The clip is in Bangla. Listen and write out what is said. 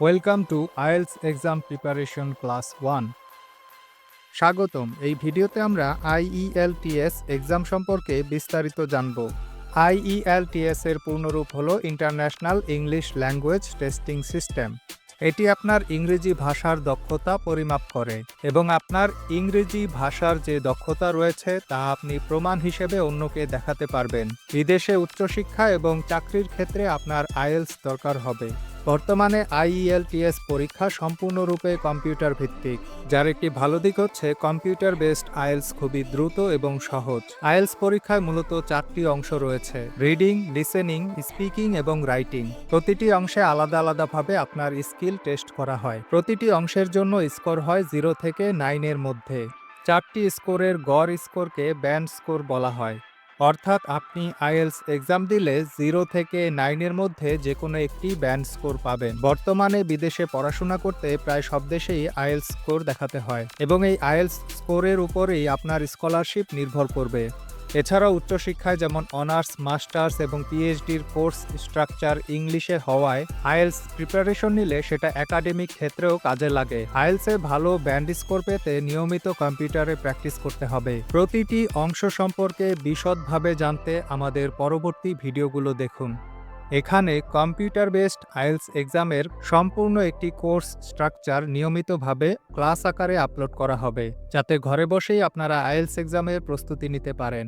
Welcome to IELTS exam preparation class one স্বাগতম। এই ভিডিওতে আমরা আইইএলটিএস এক্সাম সম্পর্কে বিস্তারিত জানব। আইইএলটিএস এর পূর্ণরূপ হলো international English language testing system এটি আপনার ইংরেজি ভাষার দক্ষতা পরিমাপ করে এবং আপনার ইংরেজি ভাষার যে দক্ষতা রয়েছে তা আপনি প্রমাণ হিসেবে অন্যকে দেখাতে পারবেন। বিদেশে উচ্চশিক্ষা এবং চাকরির ক্ষেত্রে আপনার আইএলস দরকার হবে। বর্তমানে আইইএলটিএস পরীক্ষা সম্পূর্ণরূপে কম্পিউটার ভিত্তিক যার একটি ভালো দিক হচ্ছে কম্পিউটার বেসড আইএলস খুবই দ্রুত এবং সহজ। আইএলস পরীক্ষায় মূলত চারটি অংশ রয়েছে, রিডিং, লিসেনিং, স্পিকিং এবং রাইটিং। প্রতিটি অংশে আলাদা আলাদাভাবে আপনার স্কিল টেস্ট করা হয়। প্রতিটি অংশের জন্য স্কোর হয় জিরো থেকে নাইনের মধ্যে। চারটি স্কোরের গড় স্কোরকে ব্যান্ড স্কোর বলা হয়। অর্থাৎ আপনি আইএলস এক্সাম দিলে জিরো থেকে নাইনের মধ্যে যে কোনো একটি ব্যান্ড স্কোর পাবেন। বর্তমানে বিদেশে পড়াশোনা করতে প্রায় সব দেশেই আইএলস স্কোর দেখাতে হয় এবং এই আইএলস স্কোরের উপরেই আপনার স্কলারশিপ নির্ভর করবে। এছাড়াও উচ্চশিক্ষায় যেমন অনার্স, মাস্টার্স এবং পিএইচডির কোর্স স্ট্রাকচার ইংলিশে হওয়ায় আইএলস প্রিপারেশন নিলে সেটা একাডেমিক ক্ষেত্রেও কাজে লাগে। আইএলসে ভালো ব্যান্ড স্কোর পেতে নিয়মিত কম্পিউটারে প্র্যাকটিস করতে হবে। প্রতিটি অংশ সম্পর্কে বিশদভাবে জানতে আমাদের পরবর্তী ভিডিওগুলো দেখুন। এখানে কম্পিউটার বেসড আইএলস এক্সামের সম্পূর্ণ একটি কোর্স স্ট্রাকচার নিয়মিতভাবে ক্লাস আকারে আপলোড করা হবে, যাতে ঘরে বসেই আপনারা আইএলস এক্সামের প্রস্তুতি নিতে পারেন।